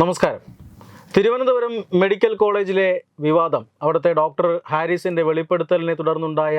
നമസ്കാരം. തിരുവനന്തപുരം മെഡിക്കൽ കോളേജിലെ വിവാദം അവിടുത്തെ ഡോക്ടർ ഹാരിസിന്റെ വെളിപ്പെടുത്തലിനെ തുടർന്നുണ്ടായ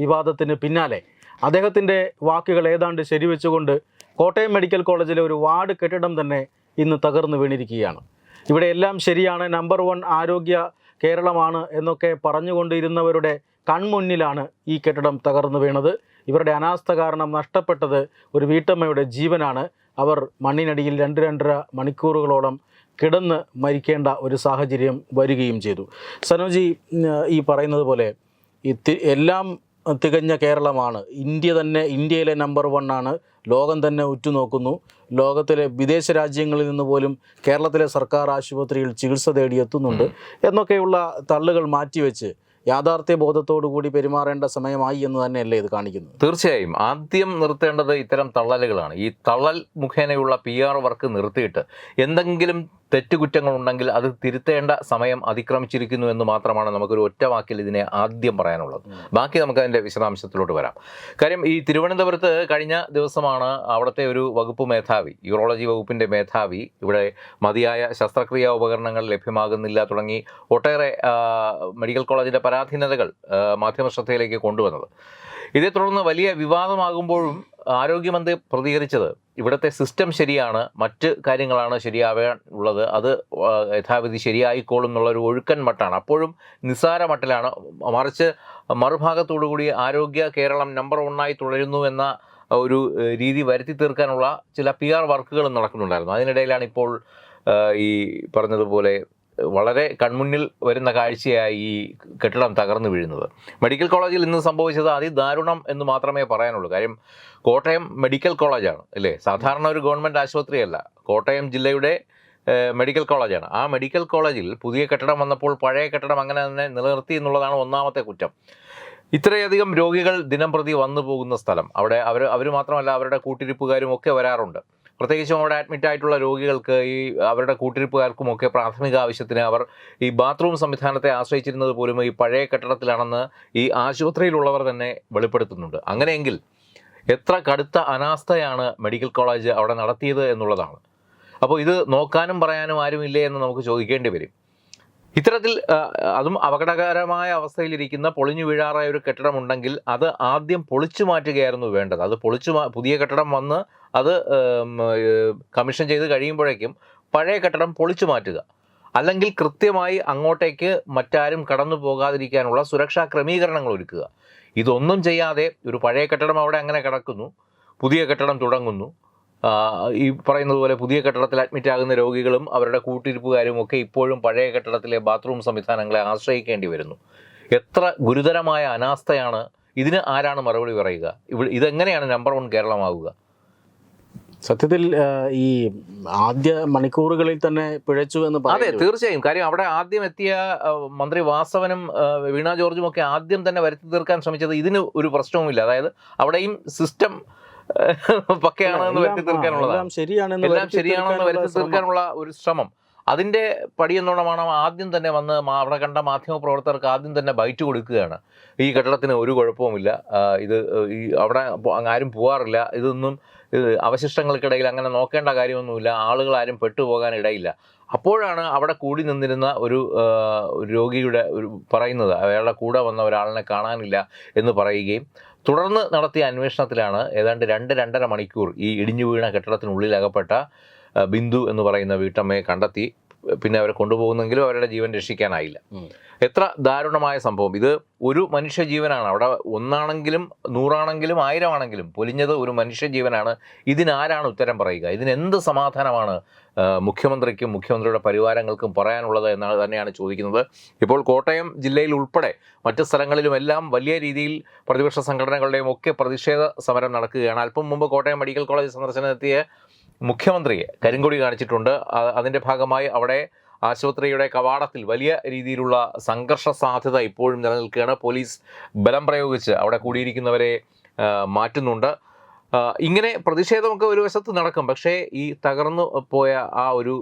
വിവാദത്തിന് പിന്നാലെ അദ്ദേഹത്തിന്റെ വാക്കുകൾ ഏതാണ്ട് ശരിവെച്ചുകൊണ്ട് കോട്ടയം മെഡിക്കൽ കോളേജിലെ ഒരു വാർഡ് കെട്ടിടം തന്നെ ഇന്ന് തകർന്നു വീണിരിക്കുകയാണ്. ഇവിടെ എല്ലാം ശരിയാണ് നമ്പർ വൺ ആരോഗ്യ കേരളമാണ് എന്നൊക്കെ പറഞ്ഞുകൊണ്ടിരുന്നവരുടെ കൺമുന്നിലാണ് ഈ കെട്ടിടം തകർന്നു വീണത്. ഇവരുടെ അനാസ്ഥ കാരണം നഷ്ടപ്പെട്ടത് ഒരു വീട്ടമ്മയുടെ ജീവനാണ്. അവർ മണ്ണിനടിയിൽ രണ്ട് രണ്ടര മണിക്കൂറുകളോളം കിടന്ന് മരിക്കേണ്ട ഒരു സാഹചര്യം വരികയും ചെയ്തു. സനോജി ഈ പറയുന്നത് പോലെ എല്ലാം തികഞ്ഞ കേരളമാണ്. ഇന്ത്യ തന്നെ ഇന്ത്യയിലെ നമ്പർ വൺ ആണ്. ലോകം തന്നെ ഉറ്റുനോക്കുന്നു. ലോകത്തിലെ വിദേശ രാജ്യങ്ങളിൽ നിന്ന് പോലും കേരളത്തിലെ സർക്കാർ ആശുപത്രിയിൽ ചികിത്സ തേടിയെത്തുന്നുണ്ട്. എന്നൊക്കെയുള്ള തള്ളുകൾ മാറ്റിവെച്ച് യാഥാർത്ഥ്യ കൂടി പെരുമാറേണ്ട സമയമായി എന്ന് തന്നെയല്ലേ ഇത് കാണിക്കുന്നത്? തീർച്ചയായും. ആദ്യം നിർത്തേണ്ടത് ഇത്തരം തള്ളലുകളാണ്. ഈ തള്ളൽ മുഖേനയുള്ള പി വർക്ക് നിർത്തിയിട്ട് എന്തെങ്കിലും തെറ്റുകുറ്റങ്ങൾ ഉണ്ടെങ്കിൽ അത് തിരുത്തേണ്ട സമയം അതിക്രമിച്ചിരിക്കുന്നു എന്ന് മാത്രമാണ് നമുക്കൊരു ഒറ്റ വാക്കിൽ ഇതിനെ ആദ്യം പറയാനുള്ളത്. ബാക്കി നമുക്ക് അതിന്റെ വിശദാംശത്തിലോട്ട് വരാം. കാര്യം ഈ തിരുവനന്തപുരത്ത് കഴിഞ്ഞ ദിവസമാണ് അവിടുത്തെ ഒരു വകുപ്പ് മേധാവി യൂറോളജി വകുപ്പിന്റെ മേധാവി ഇവിടെ മതിയായ ശസ്ത്രക്രിയാ ഉപകരണങ്ങൾ ലഭ്യമാകുന്നില്ല തുടങ്ങി ഒട്ടേറെ മെഡിക്കൽ കോളേജിന്റെ പരാധീനതകൾ മാധ്യമ ശ്രദ്ധയിലേക്ക് കൊണ്ടുവന്നത്. ഇതേ തുടർന്ന് വലിയ വിവാദമാകുമ്പോഴും ആരോഗ്യമന്ത്രി പ്രതികരിച്ചത് ഇവിടുത്തെ സിസ്റ്റം ശരിയാണ് മറ്റ് കാര്യങ്ങളാണ് ശരിയാവാൻ ഉള്ളത്. അത് യഥാവിധി ശരിയായിക്കോളും എന്നുള്ളൊരു ഒഴുക്കൻ മട്ടാണ്. അപ്പോഴും നിസ്സാര മട്ടിലാണ്. മറിച്ച് മറുഭാഗത്തോടു കൂടി ആരോഗ്യ കേരളം നമ്പർ ഒന്നായി തുടരുന്നു എന്ന ഒരു രീതി വരുത്തി തീർക്കാനുള്ള ചില പി ആർ വർക്കുകളും നടക്കുന്നുണ്ടായിരുന്നു. അതിനിടയിലാണ് ഇപ്പോൾ ഈ പറഞ്ഞതുപോലെ വളരെ കൺമുന്നിൽ വരുന്ന കാഴ്ചയായി ഈ കെട്ടിടം തകർന്നു വീഴുന്നത്. മെഡിക്കൽ കോളേജിൽ ഇന്ന് സംഭവിച്ചത് അതിദാരുണം എന്ന് മാത്രമേ പറയാനുള്ളൂ. കാര്യം കോട്ടയം മെഡിക്കൽ കോളേജാണ് അല്ലേ? സാധാരണ ഒരു ഗവൺമെന്റ് ആശുപത്രിയല്ല. കോട്ടയം ജില്ലയുടെ മെഡിക്കൽ കോളേജാണ്. ആ മെഡിക്കൽ കോളേജിൽ പുതിയ കെട്ടിടം വന്നപ്പോൾ പഴയ കെട്ടിടം അങ്ങനെ തന്നെ നിലനിർത്തി എന്നുള്ളതാണ് ഒന്നാമത്തെ കുറ്റം. ഇത്രയധികം രോഗികൾ ദിനം പ്രതി വന്നു പോകുന്ന സ്ഥലം. അവിടെ അവർ അവർ മാത്രമല്ല അവരുടെ കൂട്ടിരിപ്പുകാരും ഒക്കെ വരാറുണ്ട്. പ്രത്യേകിച്ചും അവിടെ അഡ്മിറ്റ് ആയിട്ടുള്ള രോഗികൾക്ക് ഈ അവരുടെ കൂട്ടിരിപ്പുകാർക്കും ഒക്കെ പ്രാഥമിക ആവശ്യത്തിന് അവർ ഈ ബാത്റൂം സംവിധാനത്തെ ആശ്രയിച്ചിരുന്നത് പോലും ഈ പഴയ കെട്ടിടത്തിലാണെന്ന് ഈ ആശുപത്രിയിലുള്ളവർ തന്നെ വെളിപ്പെടുത്തുന്നുണ്ട്. അങ്ങനെയെങ്കിൽ എത്ര കടുത്ത അനാസ്ഥയാണ് മെഡിക്കൽ കോളേജ് അവിടെ നടത്തിയത് എന്നുള്ളതാണ്. അപ്പോൾ ഇത് നോക്കാനും പറയാനും ആരുമില്ലേ എന്ന് നമുക്ക് ചോദിക്കേണ്ടി വരും. ഇത്തരത്തിൽ അതും അപകടകരമായ അവസ്ഥയിലിരിക്കുന്ന പൊളിഞ്ഞു വീഴാറായ ഒരു കെട്ടിടമുണ്ടെങ്കിൽ അത് ആദ്യം പൊളിച്ചു മാറ്റുകയായിരുന്നു വേണ്ടത്. അത് പൊളിച്ചു പുതിയ കെട്ടിടം വന്ന് അത് കമ്മീഷൻ ചെയ്ത് കഴിയുമ്പോഴേക്കും പഴയ കെട്ടിടം പൊളിച്ചു മാറ്റുക. അല്ലെങ്കിൽ കൃത്യമായി അങ്ങോട്ടേക്ക് മറ്റാരും കടന്നു പോകാതിരിക്കാനുള്ള സുരക്ഷാ ക്രമീകരണങ്ങൾ ഒരുക്കുക. ഇതൊന്നും ചെയ്യാതെ ഒരു പഴയ കെട്ടിടം അവിടെ അങ്ങനെ കിടക്കുന്നു. പുതിയ കെട്ടിടം തുടങ്ങുന്നു. ഈ പറയുന്നത് പോലെ പുതിയ കെട്ടിടത്തിൽ അഡ്മിറ്റ് ആകുന്ന രോഗികളും അവരുടെ കൂട്ടിരിപ്പുകാരും ഒക്കെ ഇപ്പോഴും പഴയ കെട്ടിടത്തിലെ ബാത്റൂം സംവിധാനങ്ങളെ ആശ്രയിക്കേണ്ടി വരുന്നു. എത്ര ഗുരുതരമായ അനാസ്ഥയാണ് ഇതിന് ആരാണ് മറുപടി പറയുക? ഇവിടെ ഇതെങ്ങനെയാണ് നമ്പർ വൺ കേരളമാവുക? സത്യത്തിൽ ഈ ആദ്യ മണിക്കൂറുകളിൽ തന്നെ പിഴച്ചു എന്ന് അതെ തീർച്ചയായും. കാര്യം അവിടെ ആദ്യം എത്തിയ മന്ത്രി വാസവനും വീണ ജോർജും ഒക്കെ ആദ്യം തന്നെ വരുത്തി തീർക്കാൻ ശ്രമിച്ചത് ഇതിന് ഒരു പ്രശ്നവുമില്ല. അതായത് അവിടെയും സിസ്റ്റം പക്കയാണെന്ന് വരുത്തി തീർക്കാനുള്ളതാണ് എല്ലാം ശരിയാണെന്ന് വരുത്തി തീർക്കാനുള്ള ഒരു ശ്രമം. അതിന്റെ പടിയെന്നോണമാണ് ആദ്യം തന്നെ വന്ന് അവിടെ കണ്ട മാധ്യമ പ്രവർത്തകർക്ക് ആദ്യം തന്നെ ബൈറ്റ് കൊടുക്കുകയാണ്. ഈ കെട്ടിടത്തിന് ഒരു കുഴപ്പവുമില്ല. ഇത് ഈ അവിടെ ആരും പോകാറില്ല ഇതൊന്നും ഇത് അവശിഷ്ടങ്ങൾക്കിടയിൽ അങ്ങനെ നോക്കേണ്ട കാര്യമൊന്നുമില്ല. ആളുകൾ ആരും പെട്ടുപോകാൻ ഇടയില്ല അപ്പോഴാണ് അവിടെ കൂടി നിന്നിരുന്ന ഒരു രോഗിയുടെ ഒരു പറയുന്നത്. അയാളുടെ കൂടെ വന്ന ഒരാളിനെ കാണാനില്ല എന്ന് പറയുകയും തുടർന്ന് നടത്തിയ അന്വേഷണത്തിലാണ് ഏതാണ്ട് രണ്ട് രണ്ടര മണിക്കൂർ ഈ ഇടിഞ്ഞു വീണ കെട്ടിടത്തിനുള്ളിൽ അകപ്പെട്ട ബിന്ദു എന്ന് പറയുന്ന വീട്ടമ്മയെ കണ്ടെത്തി. പിന്നെ അവരെ കൊണ്ടുപോകുന്നെങ്കിലും അവരുടെ ജീവൻ രക്ഷിക്കാനായില്ല. എത്ര ദാരുണമായ സംഭവം. ഇത് ഒരു മനുഷ്യ ജീവനാണ് അവിടെ ഒന്നാണെങ്കിലും നൂറാണെങ്കിലും ആയിരമാണെങ്കിലും പൊലിഞ്ഞത് ഒരു മനുഷ്യ ജീവനാണ് ഇതിനാരാണ് ഉത്തരം പറയുക? ഇതിനെന്ത് സമാധാനമാണ് മുഖ്യമന്ത്രിക്കും മുഖ്യമന്ത്രിയുടെ പരിവാരങ്ങൾക്കും പറയാനുള്ളത് എന്നാണ് തന്നെയാണ് ചോദിക്കുന്നത്. ഇപ്പോൾ കോട്ടയം ജില്ലയിൽ ഉൾപ്പെടെ മറ്റ് സ്ഥലങ്ങളിലുമെല്ലാം വലിയ രീതിയിൽ പ്രതിപക്ഷ സംഘടനകളുടെയും ഒക്കെ പ്രതിഷേധ സമരം നടക്കുകയാണ്. അല്പം മുമ്പ് കോട്ടയം മെഡിക്കൽ കോളേജ് സന്ദർശനത്തിയ മുഖ്യമന്ത്രിയെ കരിങ്കൊടി കാണിച്ചിട്ടുണ്ട്. അതിന്റെ ഭാഗമായി അവിടെ ആശുപത്രിയുടെ കവാടത്തിൽ വലിയ രീതിയിലുള്ള സംഘർഷ സാധ്യത ഇപ്പോഴും നിലനിൽക്കുകയാണ്. പോലീസ് ബലം പ്രയോഗിച്ച് അവിടെ കൂടിയിരിക്കുന്നവരെ മാറ്റുന്നുണ്ട്. ഇങ്ങനെ പ്രതിഷേധമൊക്കെ ഒരു വശത്ത് നടക്കും. പക്ഷേ ഈ തകർന്നു പോയ ആ ഒരു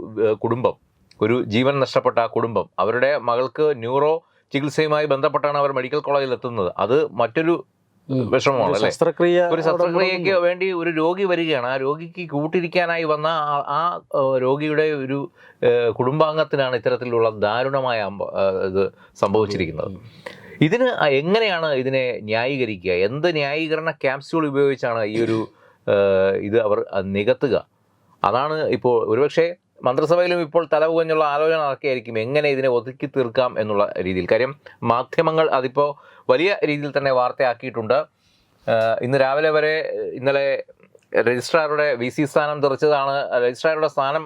കുടുംബം ഒരു ജീവൻ നഷ്ടപ്പെട്ട ആ കുടുംബം അവരുടെ മകൾക്ക് ന്യൂറോ ചികിത്സയുമായി ബന്ധപ്പെട്ടാണ് അവർ മെഡിക്കൽ കോളേജിൽ എത്തുന്നത് അത് മറ്റൊരു വിഷമമാണ് അല്ലേ? ശസ്ത്രക്രിയ ഒരു ശസ്ത്രക്രിയക്ക് വേണ്ടി ഒരു രോഗി വരികയാണ്. ആ രോഗിക്ക് കൂട്ടിരിക്കാനായി വന്ന ആ- രോഗിയുടെ ഒരു കുടുംബാംഗത്തിനാണ് ഇത്തരത്തിലുള്ള ദാരുണമായ ഇത് സംഭവിച്ചിരിക്കുന്നത്. ഇതിന് എങ്ങനെയാണ് ഇതിനെ ന്യായീകരിക്കുക? എന്ത് ന്യായീകരണ ക്യാപ്സ്യൂൾ ഉപയോഗിച്ചാണ് ഈ ഒരു ഇത് അവർ നികത്തുക? അതാണ് ഇപ്പോൾ ഒരുപക്ഷെ മന്ത്രിസഭയിലും ഇപ്പോൾ തലവുകഞ്ഞുള്ള ആലോചന നടക്കുകയായിരിക്കും. എങ്ങനെ ഇതിനെ ഒതുക്കി തീർക്കാം എന്നുള്ള രീതിയിൽ. കാര്യം മാധ്യമങ്ങൾ അതിപ്പോൾ വലിയ രീതിയിൽ തന്നെ വാർത്തയാക്കിയിട്ടുണ്ട്. ഇന്ന് രാവിലെ വരെ ഇന്നലെ രജിസ്ട്രാറുടെ വി സി സ്ഥാനം തെറിച്ചതാണ് രജിസ്ട്രാറുടെ സ്ഥാനം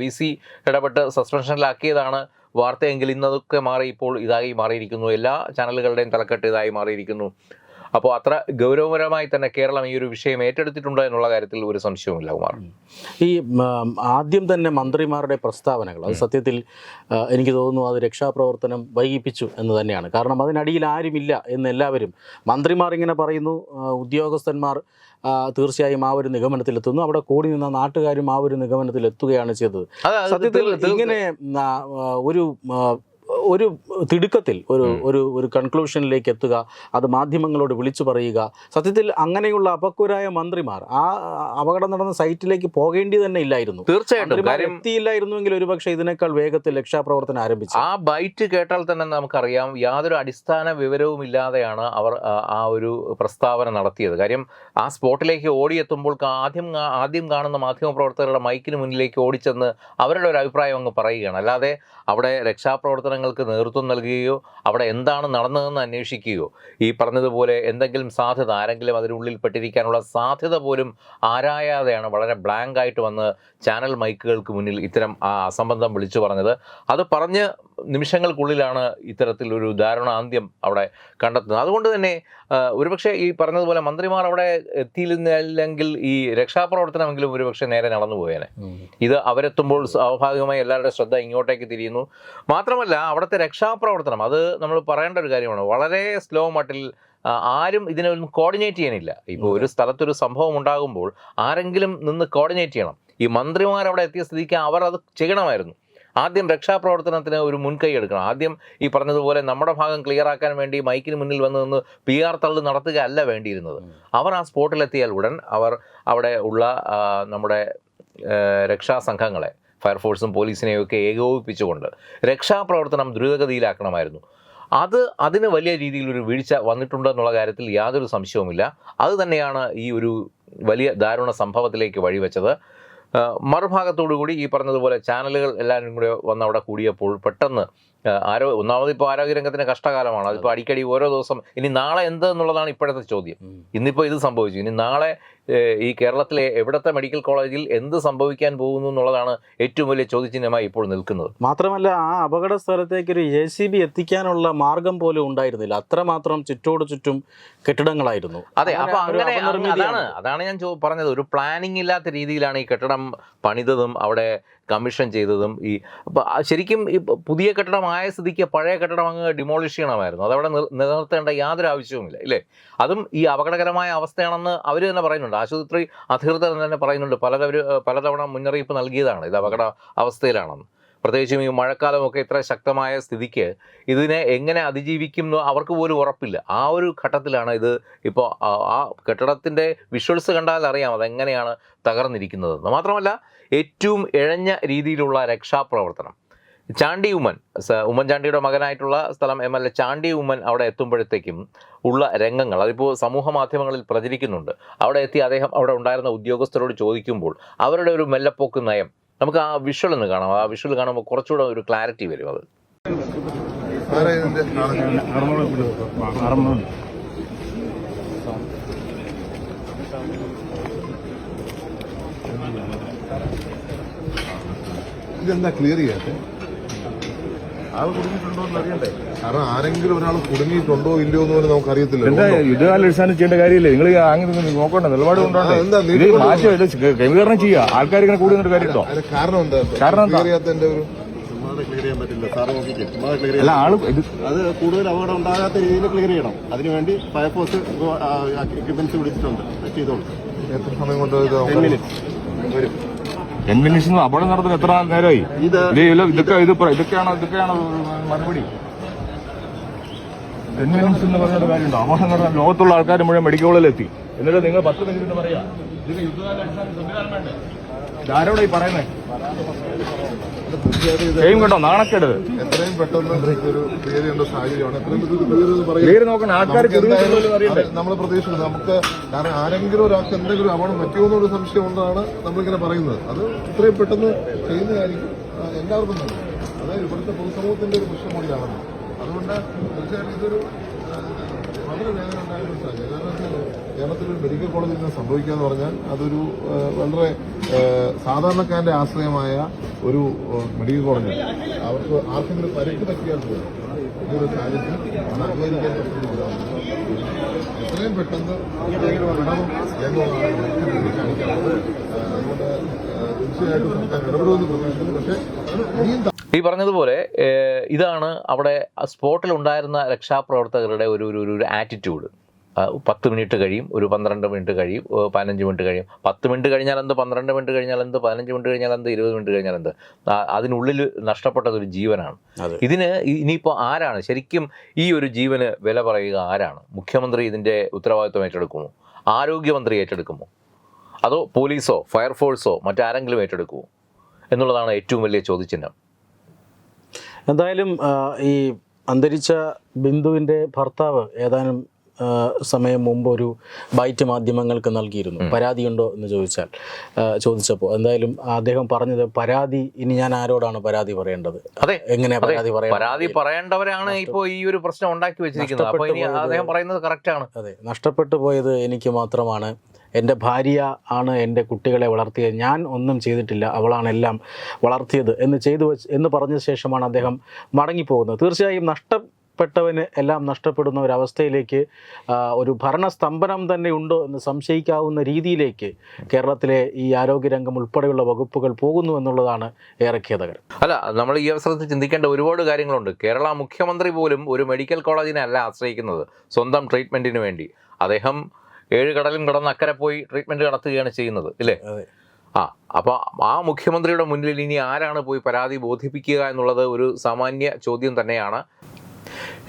വി സി ഇടപെട്ട് സസ്പെൻഷനിലാക്കിയതാണ് വാർത്തയെങ്കിൽ ഇന്നതൊക്കെ മാറി ഇപ്പോൾ ഇതായി മാറിയിരിക്കുന്നു. എല്ലാ ചാനലുകളുടെയും തലക്കെട്ട് ഇതായി മാറിയിരിക്കുന്നു. അപ്പോൾ അത്ര ഗൗരവപരമായി തന്നെ കേരളം ഈ ഒരു വിഷയം ഏറ്റെടുത്തിട്ടുണ്ട് എന്നുള്ള കാര്യത്തിൽ ഒരു സംശയവുമില്ല കുമാർ. ഈ ആദ്യം തന്നെ മന്ത്രിമാരുടെ പ്രസ്താവനകൾ അത് സത്യത്തിൽ എനിക്ക് തോന്നുന്നു അത് രക്ഷാപ്രവർത്തനം വൈകിപ്പിച്ചു എന്ന് തന്നെയാണ്. കാരണം അതിനടിയിൽ ആരുമില്ല എന്ന് എല്ലാവരും മന്ത്രിമാർ ഇങ്ങനെ പറയുന്നു ഉദ്യോഗസ്ഥന്മാർ തീർച്ചയായും ആ ഒരു നിഗമനത്തിലെത്തുന്നു. അവിടെ കൂടി നിന്ന നാട്ടുകാരും ആ ഒരു നിഗമനത്തിലെത്തുകയാണ് ചെയ്തത്. സത്യത്തിൽ ഇങ്ങനെ ഒരു ഒരു തിടുക്കത്തിൽ ഒരു ഒരു ഒരു കൺക്ലൂഷനിലേക്ക് എത്തുക അത് മാധ്യമങ്ങളോട് വിളിച്ചു പറയുക. സത്യത്തിൽ അങ്ങനെയുള്ള അപക്വരായ മന്ത്രിമാർ ആ അപകടം നടന്ന സൈറ്റിലേക്ക് പോകേണ്ടി തന്നെ ഇല്ലായിരുന്നു. തീർച്ചയായിട്ടും. എത്തിയില്ലായിരുന്നുവെങ്കിൽ ഒരുപക്ഷെ ഇതിനേക്കാൾ വേഗത്തിൽ രക്ഷാപ്രവർത്തനം ആരംഭിച്ചു. ആ ബൈറ്റ് കേട്ടാൽ തന്നെ നമുക്കറിയാം യാതൊരു അടിസ്ഥാന വിവരവും ഇല്ലാതെയാണ് അവർ ആ, ഒരു പ്രസ്താവന നടത്തിയത്. കാര്യം ആ സ്പോട്ടിലേക്ക് ഓടിയെത്തുമ്പോൾ ആദ്യം ആദ്യം കാണുന്ന മാധ്യമപ്രവർത്തകരുടെ മൈക്കിന് മുന്നിലേക്ക് ഓടിച്ചെന്ന് അവരുടെ ഒരു അഭിപ്രായം അങ്ങ് പറയുകയാണ്. അല്ലാതെ അവിടെ രക്ഷാപ്രവർത്തനങ്ങൾക്ക് നേതൃത്വം നൽകുകയോ അവിടെ എന്താണ് നടന്നതെന്ന് അന്വേഷിക്കുകയോ ഈ പറഞ്ഞതുപോലെ എന്തെങ്കിലും സാധ്യത ആരെങ്കിലും അതിനുള്ളിൽ പെട്ടിരിക്കാനുള്ള സാധ്യത പോലും ആരായാതെയാണ് വളരെ ബ്ലാങ്ക് ആയിട്ട് വന്ന് ചാനൽ മൈക്കുകൾക്ക് മുന്നിൽ ഇത്തരം ആ അസംബന്ധം വിളിച്ചു പറഞ്ഞത്. അത് പറഞ്ഞ് നിമിഷങ്ങൾക്കുള്ളിലാണ് ഇത്തരത്തിലൊരു ദാരുണാന്ത്യം അവിടെ കണ്ടെത്തുന്നത്. അതുകൊണ്ട് തന്നെ ഒരുപക്ഷെ ഈ പറഞ്ഞതുപോലെ മന്ത്രിമാർ അവിടെ എത്തിയില്ലെങ്കിൽ ഈ രക്ഷാപ്രവർത്തനമെങ്കിലും ഒരുപക്ഷെ നേരെ നടന്നു പോയേനെ. ഇത് അവരെത്തുമ്പോൾ സ്വാഭാവികമായി എല്ലാവരുടെ ശ്രദ്ധ ഇങ്ങോട്ടേക്ക് തിരിയുന്നു. മാത്രമല്ല അവിടുത്തെ രക്ഷാപ്രവർത്തനം അത് നമ്മൾ പറയേണ്ട ഒരു കാര്യമാണ്. വളരെ സ്ലോ മട്ടിൽ ആരും ആരും ഇതിനൊന്നും കോർഡിനേറ്റ് ചെയ്യാനില്ല. ഇപ്പോൾ ഒരു സ്ഥലത്തൊരു സംഭവം ഉണ്ടാകുമ്പോൾ ആരെങ്കിലും നിന്ന് കോർഡിനേറ്റ് ചെയ്യണം. ഈ മന്ത്രിമാർ അവിടെ എത്തിയ സ്ഥിതിക്ക് അവർ അത് ചെയ്യണമായിരുന്നു. ആദ്യം രക്ഷാപ്രവർത്തനത്തിന് ഒരു മുൻകൈ എടുക്കണം. ആദ്യം ഈ പറഞ്ഞതുപോലെ നമ്മുടെ ഭാഗം ക്ലിയർ ആക്കാൻ വേണ്ടി മൈക്കിന് മുന്നിൽ വന്ന് നിന്ന് പി ആർ തള്ളു നടത്തുകയല്ല വേണ്ടിയിരുന്നത്. അവർ ആ സ്പോട്ടിലെത്തിയാൽ ഉടൻ അവർ അവിടെ ഉള്ള നമ്മുടെ രക്ഷാസംഘങ്ങളെ ഫയർഫോഴ്സും പോലീസിനെയും ഒക്കെ ഏകോപിപ്പിച്ചുകൊണ്ട് രക്ഷാപ്രവർത്തനം ദ്രുതഗതിയിലാക്കണമായിരുന്നു. അത് അതിന് വലിയ രീതിയിൽ ഒരു വീഴ്ച വന്നിട്ടുണ്ട് എന്നുള്ള കാര്യത്തിൽ യാതൊരു സംശയവുമില്ല. അത് തന്നെയാണ് ഈ ഒരു വലിയ ദാരുണ സംഭവത്തിലേക്ക് വഴിവെച്ചത്. മറുഭാഗത്തോടു കൂടി ഈ പറഞ്ഞതുപോലെ ചാനലുകൾ എല്ലാവരും കൂടെ വന്ന് അവിടെ കൂടിയപ്പോൾ പെട്ടെന്ന് ആരോ ഒന്നാമത് ഇപ്പോൾ ആരോഗ്യരംഗത്തിന് കഷ്ടകാലമാണ്. അതിപ്പോൾ അടിക്കടി ഓരോ ദിവസം ഇനി നാളെ എന്ത് എന്നുള്ളതാണ് ഇപ്പോഴത്തെ ചോദ്യം. ഇന്നിപ്പോൾ ഇത് സംഭവിച്ചു. ഇനി നാളെ ഈ കേരളത്തിലെ എവിടത്തെ മെഡിക്കൽ കോളേജിൽ എന്ത് സംഭവിക്കാൻ പോകുന്നു എന്നുള്ളതാണ് ഏറ്റവും വലിയ ചോദ്യചിഹ്നമായി ഇപ്പോൾ നിൽക്കുന്നത്. മാത്രമല്ല ആ അപകട സ്ഥലത്തേക്ക് ഒരു എ സി ബി എത്തിക്കാനുള്ള മാർഗം പോലും ഉണ്ടായിരുന്നില്ല. അത്രമാത്രം ചുറ്റോട് ചുറ്റും കെട്ടിടങ്ങളായിരുന്നു. അതെ അപ്പൊ അങ്ങനെ അതാണ് അതാണ് ഞാൻ പറഞ്ഞത്. ഒരു പ്ലാനിങ് ഇല്ലാത്ത രീതിയിലാണ് ഈ കെട്ടിടം പണിതതും അവിടെ കമ്മീഷൻ ചെയ്തതും ഈ ശരിക്കും ഈ പുതിയ കെട്ടിടമായ സ്ഥിതിക്ക് പഴയ കെട്ടിടം അങ്ങ് ഡിമോളിഷ് ചെയ്യണമായിരുന്നു. അതവിടെ നിർ- നിലനിർത്തേണ്ട യാതൊരു ആവശ്യവുമില്ല ഇല്ലേ? അതും ഈ അപകടകരമായ അവസ്ഥയാണെന്ന് അവർ തന്നെ പറയുന്നുണ്ട്. ആശുപത്രി അധികൃതർ തന്നെ പറയുന്നുണ്ട്. പലതവർ പലതവണ മുന്നറിയിപ്പ് നൽകിയതാണ് ഇത് അപകട അവസ്ഥയിലാണെന്ന്. പ്രത്യേകിച്ചും ഈ മഴക്കാലമൊക്കെ ഇത്ര ശക്തമായ സ്ഥിതിക്ക് ഇതിനെ എങ്ങനെ അതിജീവിക്കും എന്ന് അവർക്ക് പോലും ഉറപ്പില്ല. ആ ഒരു ഘട്ടത്തിലാണ് ഇത് ഇപ്പോൾ ആ കെട്ടിടത്തിന്റെ വിഷ്വൽസ് കണ്ടാൽ അറിയാം അതെങ്ങനെയാണ് തകർന്നിരിക്കുന്നതെന്ന് മാത്രമല്ല ഏറ്റവും ഇഴഞ്ഞ രീതിയിലുള്ള രക്ഷാപ്രവർത്തനം. ചാണ്ടി ഉമ്മൻ ഉമ്മൻചാണ്ടിയുടെ മകനായിട്ടുള്ള സ്ഥലം M L A Chandy Oommen അവിടെ എത്തുമ്പോഴത്തേക്കും ഉള്ള രംഗങ്ങൾ അതിപ്പോൾ സമൂഹ മാധ്യമങ്ങളിൽ പ്രചരിക്കുന്നുണ്ട്. അവിടെ എത്തി അദ്ദേഹം അവിടെ ഉണ്ടായിരുന്ന ഉദ്യോഗസ്ഥരോട് ചോദിക്കുമ്പോൾ അവരുടെ ഒരു മെല്ലപ്പോക്ക് നയം നമുക്ക് ആ വിഷ്വൽ ഒന്ന് കാണാം. ആ വിഷ്വൽ കാണുമ്പോൾ കുറച്ചുകൂടെ ഒരു ക്ലാരിറ്റി വരും അത്. ഇതെന്താ ക്ലിയർ ചെയ്യാത്തെ? ആൾ കുടുങ്ങിയിട്ടുണ്ടോ എന്ന് അറിയണ്ടേ? കാരണം ആരെങ്കിലും ഒരാൾ കുടുങ്ങിയിട്ടുണ്ടോ ഇല്ലയോ എന്ന് പോലും നമുക്ക് എന്താ അറിയത്തില്ല യുദ്ധകാലാടിസ്ഥാനം ചെയ്യേണ്ട കാര്യമില്ല? നിങ്ങൾ അങ്ങനെ നോക്കണ്ട നിലപാട് എന്താ ഇത് മാറ്റം ഇത് ക്രമീകരണം ചെയ്യുക. ആൾക്കാർ ഇങ്ങനെ കൂടുന്നൊരു നിന്നിട്ട് കാരണം എന്താ? കാരണം എന്താ? ക്ലിയർ ചെയ്യാത്തതിന്റെ ഒരു ക്ലിയർ ചെയ്യാൻ പറ്റില്ല. സാറ് നോക്കിക്കേ ക്ലിയർ അല്ല ആൾ അത് കൂടുതൽ അപകടം ഉണ്ടാകാത്ത രീതിയിൽ ക്ലിയർ ചെയ്യണം. അതിനുവേണ്ടി ഫയർഫോഴ്സ് എക്യുപ്മെന്റ്സ് വിളിച്ചിട്ടുണ്ട്. ചെയ്തോളൂ. എത്ര സമയം കൊണ്ട് വരും? മിനിറ്റ്സ് അപകടം നടത്തുന്ന എത്ര നേരമായി? ഇതൊക്കെ ഇത് ഇതൊക്കെയാണോ ഇതൊക്കെയാണോ മറുപടി. മിനിറ്റ്സ് എന്ന് പറഞ്ഞ കാര്യമുണ്ടോ? അപകടം നടന്ന ലോകത്തുള്ള ആൾക്കാർ മുഴുവൻ മെഡിക്കൽ കോളേജിൽ എത്തി എന്നിട്ട് നിങ്ങൾ പത്ത് മിനിറ്റ് എന്ന് പറയാ. ഇതിന് യുദ്ധകാല സംവിധാനം വേണ്ടേ ഇതാരോടാ ഈ പറയുന്നത് കേട്ടോ നാണക്കേട്. എത്രയും പെട്ടെന്ന് ഒരു ക്ലിയർ ചെയ്യേണ്ട സാഹചര്യമാണ്. എത്രയും പെട്ടെന്ന് നോക്കണം ആൾക്കാർ നമ്മൾ പ്രതീക്ഷിക്കുന്നത് നമുക്ക് കാരണം ആരെങ്കിലും ഒരാൾക്ക് എന്തെങ്കിലും അപകടം പറ്റുമോ എന്നൊരു സംശയം കൊണ്ടാണ് നമ്മളിങ്ങനെ പറയുന്നത്. അത് ഇത്രയും പെട്ടെന്ന് ചെയ്യുന്ന കാര്യം എല്ലാവർക്കും തന്നെ അതായത് ഇവിടുത്തെ പൊതുസമൂഹത്തിന്റെ ഒരു പ്രശ്നം കൂടിയാണ് അതുകൊണ്ട് തീർച്ചയായിട്ടും ഇതൊരു വളരെ വേദന ഉണ്ടായ ഒരു സാഹചര്യം. കാരണം കേരളത്തിൽ മെഡിക്കൽ കോളേജിൽ നിന്ന് സംഭവിക്കുക എന്ന് പറഞ്ഞാൽ അതൊരു വളരെ സാധാരണക്കാരന്റെ ആശ്രയമായ ഒരു മെഡിക്കൽ കോളേജ് അവർക്ക് ആർക്കെങ്കിലും പരിക്ക് പറ്റിയാൽ പോലും ഒരു സാഹചര്യം അത് അംഗീകരിക്കാൻ എത്രയും പെട്ടെന്ന് ഈ പറഞ്ഞതുപോലെ ഇതാണ് അവിടെ സ്പോട്ടിൽ ഉണ്ടായിരുന്ന രക്ഷാപ്രവർത്തകരുടെ ഒരു ഒരു ഒരു ആറ്റിറ്റ്യൂഡ് പത്ത് മിനിറ്റ് കഴിയും ഒരു പന്ത്രണ്ട് മിനിറ്റ് കഴിയും പതിനഞ്ച് മിനിറ്റ് കഴിയും. പത്ത് മിനിറ്റ് കഴിഞ്ഞാൽ എന്ത്? പന്ത്രണ്ട് മിനിറ്റ് കഴിഞ്ഞാൽ എന്ത്? പതിനഞ്ച് മിനിറ്റ് കഴിഞ്ഞാൽ എന്ത്? ഇരുപത് മിനിറ്റ് കഴിഞ്ഞാൽ എന്ത്? അതിനുള്ളിൽ നഷ്ടപ്പെട്ടത് ഒരു ജീവനാണ്. ഇതിന് ഇനിയിപ്പോൾ ആരാണ്? ശരിക്കും ഈ ഒരു ജീവന് വില പറയുക ആരാണ്? മുഖ്യമന്ത്രി ഇതിന്റെ ഉത്തരവാദിത്വം ഏറ്റെടുക്കുമോ? ആരോഗ്യമന്ത്രി ഏറ്റെടുക്കുമോ? അതോ പോലീസോ ഫയർഫോഴ്സോ മറ്റാരെങ്കിലും ഏറ്റെടുക്കുമോ? എന്നുള്ളതാണ് ഏറ്റവും വലിയ ചോദ്യചിഹ്നം. എന്തായാലും ഈ അന്തരിച്ച ബിന്ദുവിന്റെ ഭർത്താവ് ഏതാനും സമയം മുമ്പ് ഒരു ബൈറ്റ് മാധ്യമങ്ങൾക്ക് നൽകിയിരുന്നു. പരാതിയുണ്ടോ എന്ന് ചോദിച്ചാൽ ചോദിച്ചപ്പോൾ. എന്തായാലും അദ്ദേഹം പറഞ്ഞത് പരാതി ഇനി ഞാൻ ആരോടാണ് പരാതി പറയേണ്ടത്? അതെ. എങ്ങനെയാണ് പരാതി പറയാൻ പരാതി പറയേണ്ടവരാണ് ഇപ്പോൾ ഈ ഒരു പ്രശ്നം ഉണ്ടാക്കി വെച്ചിരിക്കുന്നത്. അപ്പോൾ ഇനി അദ്ദേഹം പറയുന്നത് കറക്റ്റാണ് അതെ. നഷ്ടപ്പെട്ടു പോയത് എനിക്ക് മാത്രമാണ്. എന്റെ ഭാര്യ ആണ് എന്റെ കുട്ടികളെ വളർത്തിയത്. ഞാൻ ഒന്നും ചെയ്തിട്ടില്ല. അവളാണ് എല്ലാം വളർത്തിയത് എന്ന് ചെയ്തു വെച്ച് എന്ന് പറഞ്ഞ ശേഷമാണ് അദ്ദേഹം മടങ്ങിപ്പോകുന്നത്. തീർച്ചയായും നഷ്ടപ്പെട്ടവന് എല്ലാം നഷ്ടപ്പെടുന്ന ഒരവസ്ഥയിലേക്ക് ഒരു ഭരണസ്തംഭനം തന്നെ ഉണ്ടോ എന്ന് സംശയിക്കാവുന്ന രീതിയിലേക്ക് കേരളത്തിലെ ഈ ആരോഗ്യരംഗം ഉൾപ്പെടെയുള്ള വകുപ്പുകൾ പോകുന്നു എന്നുള്ളതാണ് ഏറെ ഖേദകരം. അല്ല നമ്മൾ ഈ അവസരത്തിൽ ചിന്തിക്കേണ്ട ഒരുപാട് കാര്യങ്ങളുണ്ട്. കേരള മുഖ്യമന്ത്രി പോലും ഒരു മെഡിക്കൽ കോളേജിനെ അല്ല ആശ്രയിക്കുന്നത് സ്വന്തം ട്രീറ്റ്മെന്റിന് വേണ്ടി. അദ്ദേഹം ഏഴ് കടലും കടന്ന് അക്കരെ പോയി ട്രീറ്റ്മെന്റ് കടത്തുകയാണ് ചെയ്യുന്നത് ഇല്ലേ? അതെ. ആ അപ്പോൾ ആ മുഖ്യമന്ത്രിയുടെ മുന്നിൽ ഇനി ആരാണ് പോയി പരാതി ബോധിപ്പിക്കുക എന്നുള്ളത് ഒരു സാമാന്യ ചോദ്യം തന്നെയാണ്.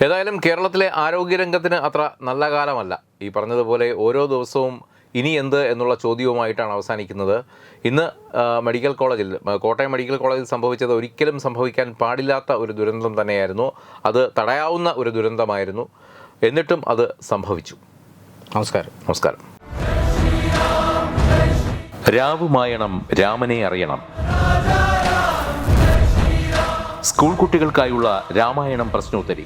ഏതായാലും കേരളത്തിലെ ആരോഗ്യരംഗത്തിന് അത്ര നല്ല കാലമല്ല. ഈ പറഞ്ഞതുപോലെ ഓരോ ദിവസവും ഇനി എന്ത് എന്നുള്ള ചോദ്യവുമായിട്ടാണ് അവസാനിക്കുന്നത്. ഇന്ന് മെഡിക്കൽ കോളേജിൽ കോട്ടയം മെഡിക്കൽ കോളേജിൽ സംഭവിച്ചത് ഒരിക്കലും സംഭവിക്കാൻ പാടില്ലാത്ത ഒരു ദുരന്തം തന്നെയായിരുന്നു. അത് തടയാവുന്ന ഒരു ദുരന്തമായിരുന്നു. എന്നിട്ടും അത് സംഭവിച്ചു. നമസ്കാരം. നമസ്കാരം. രാവുമായണം രാമനെ അറിയണം. സ്കൂൾ കുട്ടികൾക്കായുള്ള രാമായണം പ്രശ്നോത്തരി.